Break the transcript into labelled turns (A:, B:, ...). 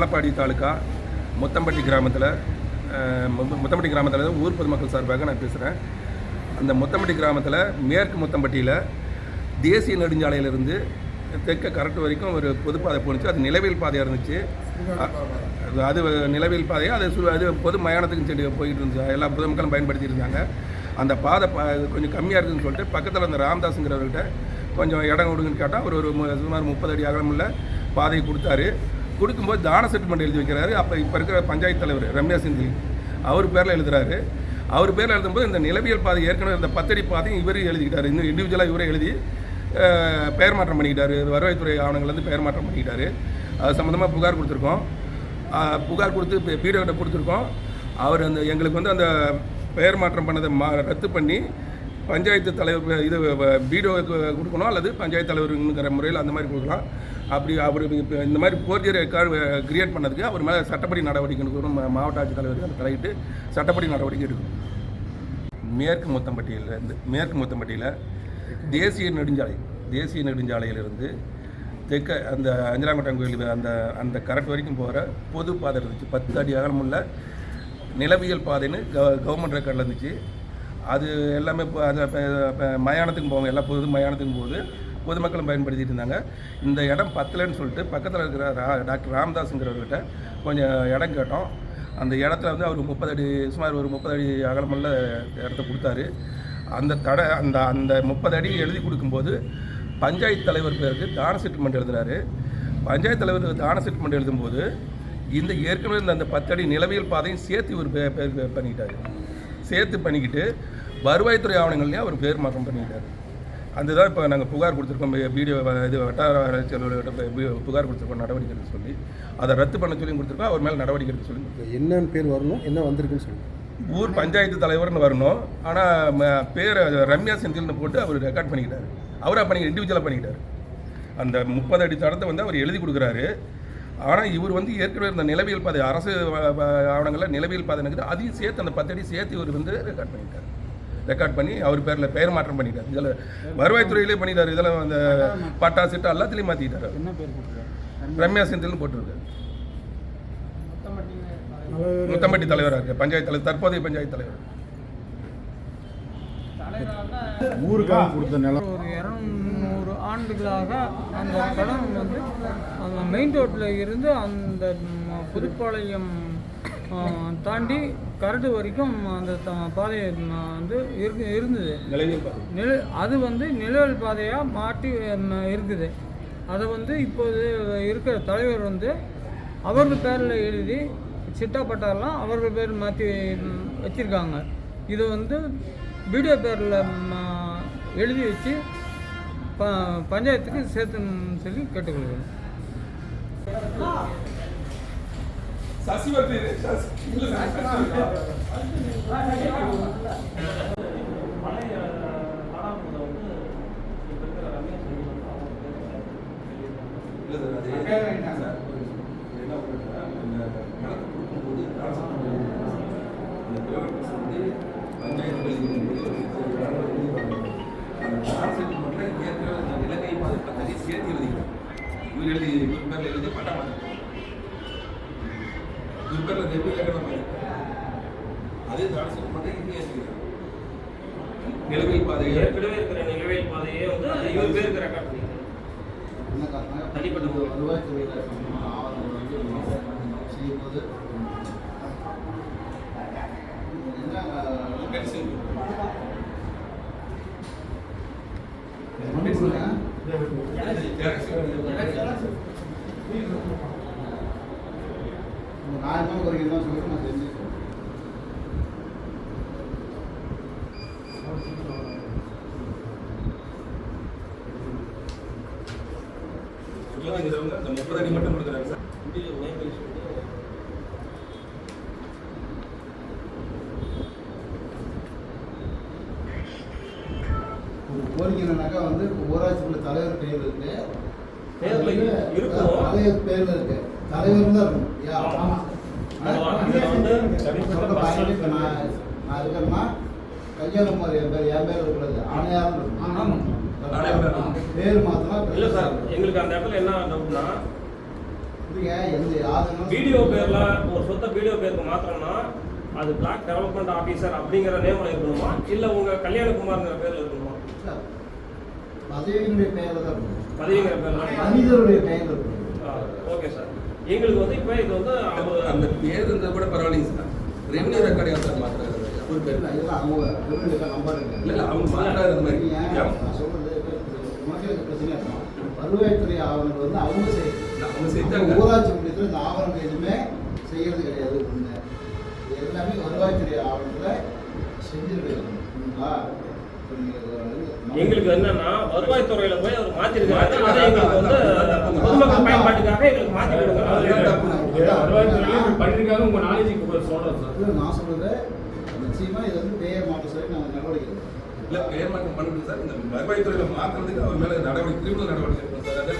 A: தாளப்பாடி தாலுக்கா முத்தம்பட்டி கிராமத்தில் முத்தம்பட்டி கிராமத்தில் ஊர் பொதுமக்கள் சார்பாக நான் பேசுகிறேன் அந்த முத்தம்பட்டி கிராமத்தில் மேற்கு முத்தம்பட்டியில் தேசிய நெடுஞ்சாலையிலிருந்து தெற்க கரெக்ட் வரைக்கும் ஒரு பொதுப்பாதை போணுச்சு. அது நிலவியல் பாதையாக இருந்துச்சு. அது- அது நிலவியல் பாதையாக அது சு- அது பொது மயானத்துக்கு செடி போயிட்டு இருந்துச்சு. எல்லா பொதுமக்களும் பயன்படுத்தி இருந்தாங்க அந்த பாதை ப கொஞ்சம் கம்மியாக இருக்குதுன்னு சொல்லிட்டு பக்கத்தில் அந்த ராமதாஸுங்கிறவர்கிட்ட கொஞ்சம் இடம் கொடுங்கன்னு கேட்டால் ஒரு மு- சுமார் முப்பது அடி அகலமுள்ள பாதையை கொடுத்தாரு. கொடுக்கும்போது தான செட்டில்மெண்ட் எழுதி வைக்கிறாரு. அப்போ இப்போ இருக்கிற பஞ்சாயத்து தலைவர் ரம்யா சிந்தில் அவர் பேரில் எழுதுறாரு. அவர் பேரில் எழுதும்போது இந்த நிலவியல் பாதை ஏற்கனவே இருந்த பத்தடி பாதையும் இவரே எழுதிக்கிட்டார். இன்னும் இண்டிவிஜுவலாக இவரே எழுதி பெயர் மாற்றம் பண்ணிக்கிட்டாரு. வருவாய்த்துறை ஆவணங்கள்லேருந்து பெயர் மாற்றம் பண்ணிக்கிட்டாரு. அது சம்மந்தமாக புகார் கொடுத்துருக்கோம். புகார் கொடுத்து பீடியோட கொடுத்துருக்கோம். அவர் அந்த எங்களுக்கு வந்து அந்த பெயர் மாற்றம் பண்ணதை மா ரத்து பண்ணி பஞ்சாயத்து தலைவர் இது பிடிஓக்கு கொடுக்கணும் அல்லது பஞ்சாயத்து தலைவருங்கிற முறையில் அந்த மாதிரி கொடுக்கலாம். அப்படி அவர் இப்போ இந்த மாதிரி போர்ஜர் ரெக்கார்டு கிரியேட் பண்ணதுக்கு அவர் மேலே சட்டப்படி நடவடிக்கை எடுக்கணும். மாவட்ட ஆட்சித்தலைவர் அதை தலையிட்டு சட்டப்படி நடவடிக்கை எடுக்கணும். மேற்கு முத்தம்பட்டியில் இருந்து மேற்கு முத்தம்பட்டியில் தேசிய நெடுஞ்சாலை தேசிய நெடுஞ்சாலையிலிருந்து தெற்க அந்த அஞ்சலாங்கோட்டம் கோயில் அந்த அந்த கரெக்ட் வரைக்கும் போகிற பொது பாதை இருந்துச்சு. பத்து அடி அகலமுள்ள நிலவியல் பாதைன்னு கவ கவர்மெண்ட் ரெக்கார்டில் இருந்துச்சு. அது எல்லாமே இப்போ அந்த இப்போ மயானத்துக்கும் மயானத்துக்கு போவாங்க. எல்லா பொது மயானத்துக்கும் போது பொதுமக்களும் பயன்படுத்திட்டு இருந்தாங்க. இந்த இடம் பத்தலைன்னு சொல்லிட்டு பக்கத்தில் இருக்கிற ரா- டாக்டர் ராமதாஸுங்கிறவர்கிட்ட கொஞ்சம் இடம் கேட்டோம். அந்த இடத்துல வந்து அவர் முப்பது அடி சுமார் ஒரு முப்பது அடி அகலமுள்ள இடத்த கொடுத்தாரு. அந்த தடை அந்த அந்த முப்பது அடி எழுதி கொடுக்கும்போது பஞ்சாயத்து தலைவர் பேருக்கு தான செட்டில்மெண்ட் எழுதுறாரு. பஞ்சாயத்து தலைவர் தான செட்டில்மெண்ட் எழுதும்போது இந்த ஏற்கனவே இந்த அந்த பத்தடி நிலவியல் பாதையும் சேர்த்து ஒரு பேர் பேர் பேர் பண்ணிக்கிட்டாரு சேர்த்து பண்ணிக்கிட்டு வருவாய்த்துறை ஆவணங்கள்லையும் அவர் பேர் மாற்றம் பண்ணிக்கிட்டாரு. அந்த தான் இப்போ நாங்கள் புகார் கொடுத்துருக்கோம். வீடியோ இது வட்டார வளர்ச்சி அலுவலர்கிட்ட புகார் கொடுத்துருக்கோம் நடவடிக்கை எடுக்க சொல்லி. அதை ரத்து பண்ண சொல்லி கொடுத்துருக்கோம் அவர் மேலே நடவடிக்கை எடுக்க சொல்லி.
B: என்னன்னு பேர் வரணும் என்ன வந்திருக்குன்னு சொல்லுங்கள்
A: ஊர் பஞ்சாயத்து தலைவர்னு வரணும். ஆனால் பேர் ரம்யா செந்தில்னு போட்டு அவர் ரெக்கார்ட் பண்ணிக்கிட்டாரு. அவராக பண்ணி இண்டிவிஜுவலாக பண்ணிக்கிட்டாரு. அந்த முப்பது அடி தடத்தை வந்து அவர் எழுதி கொடுக்குறாரு. ஆனால் இவர் வந்து ஏற்கனவே இந்த நிலவியல் பாதை அரசு ஆவணங்களில் நிலவியல் பாதை இருக்குது அதையும் சேர்த்து அந்த பத்தடி சேர்த்து இவர் வந்து ரெக்கார்ட் பண்ணிட்டார். ரெக்கார்ட் பண்ணி அவர் பேரில் பெயர் மாற்றம் பண்ணிட்டார். இதில் வருவாய்த்துறையிலே பண்ணிட்டார். இதெல்லாம் அந்த பட்டா சிட்டா எல்லாத்துலேயும் மாற்றிட்டார்
C: என்ன பேர் போட்டுருக்காரு?
A: ரம்யா செந்தில்னு போட்டிருக்காரு. முத்தம்பட்டி தலைவராக இருக்கு. பஞ்சாயத்து தலைவர் தற்போதைய பஞ்சாயத்து தலைவர்.
B: ஊருக்காக கொடுத்த நிலம்.
C: ஒரு இரநூறு ஆண்டுகளாக அந்த படம் வந்து அந்த மெயின் ரோட்டில் இருந்து அந்த புதுப்பாளையம் தாண்டி கரடு வரைக்கும் அந்த பாதை வந்து இருக்கு இருந்தது. நில அது வந்து நிழல் பாதையாக மாட்டி இருக்குது. அதை வந்து இப்போது இருக்கிற தலைவர் வந்து அவர்கள் பேரில் எழுதி சிட்டா பட்டாலாம் அவர்கள் பேர் மாற்றி வச்சுருக்காங்க. இதை வந்து வீடியோ பேரில் எழுதி வச்சு ப பஞ்சாயத்துக்கு சேர்த்துன்னு சொல்லி கேட்டுக்கொள்கிறேன்
A: நிலவில் பாதை
D: ஏற்கனவே இருக்கிற நிலவில் பாதையே வந்து இவர் பேருக்கு ரெக்கார்ட் பண்ணிருக்காரு தனிப்பட்ட முறை.
E: வருவாய்த்துறையில் சம்பந்தமான ஆவணங்கள் வந்து செய்யும்போது குறைக்கிறது தான் சொல்லிட்டு நான்
A: முப்பது அடி மட்டும் கொடுக்குறாங்க சார்
E: ஒரு கோரிக்கை என்னன்னாக்கா வந்து இப்போ ஊராட்சிக்குள்ள தலைவர் பேர் இருக்கு. தலைவர் பேர்ல இருக்கு. தலைவர் தான் இருக்கும். ஆமா.
D: அதுல வந்து
E: நான் இருக்கிறேன்னா கல்யாணம் என் பேர் பேர் இருக்கிறது ஆணையாரும். பேர் மாத்தினா
D: இல்ல சார் எங்களுக்கு அந்த இடத்துல என்ன டவுட்னா வீடியோ பேர்ல ஒரு சொத்தை வீடியோ பேருக்கு மாத்திரம்னா அது பிளாக் டெவலப்மெண்ட் ஆபீசர் அப்படிங்கிற நேம்ல இருக்கணுமா? இல்ல உங்க கல்யாணகுமார்ங்கிற பேர்ல இருக்கணுமா?
E: பதவியினுடைய பெயர்ல தான்
D: பதவிங்கிற பேர்ல
E: மனிதருடைய இருக்கும்
D: ஓகே சார் எங்களுக்கு வந்து இப்போ இது வந்து
A: அந்த பேர் இருந்தால் கூட பரவாயில்லைங்க சார். ரெவன்யூ ரெக்கார்டு சார் மாற்றுறாரு ஒரு பேர்
E: அவங்க
A: இல்லை இல்லை அவங்க மாற்றுறாரு அந்த மாதிரி.
E: ஏன்?
A: ஏன்?
E: நான் சொல்றது உனக்கு எனக்கு பிரச்சனை இருக்கும். வருவாய்த்துறை ஆவணங்கள் வந்து அவங்க செய்யும்
A: அவங்க செஞ்சாங்க.
E: ஊராட்சி ஒன்றியத்தில் இந்த ஆவணங்கள் எதுவுமே செய்யறது கிடையாது. எல்லாமே வருவாய்த்துறை ஆவணத்தில் செஞ்சிருக்காங்க
D: எங்களுக்கு என்னன்னா வருவாய்த்துறையில போய் அவர் மாத்திருக்காரு அதை எங்களுக்கு வந்து பொதுமக்கள் பயன்பாட்டுக்காக எங்களுக்கு மாத்தி
A: தப்பு.
F: பண்ணிருக்காங்க உங்க நாலேஜுக்கு சொல்றேன் சார்.
E: நான் சொல்றது நிச்சயமா இது வந்து பெயர் மாற்ற சொல்லி நாங்கள் நடவடிக்கை.
A: இல்லை பெயர் மாற்றம் பண்ணணும் சார். இந்த வருவாய்த்துறையில் மாற்றுறதுக்கு அவர் மேலே நடவடிக்கை கிரிமினல் நடவடிக்கை எடுக்கணும் சார். அதை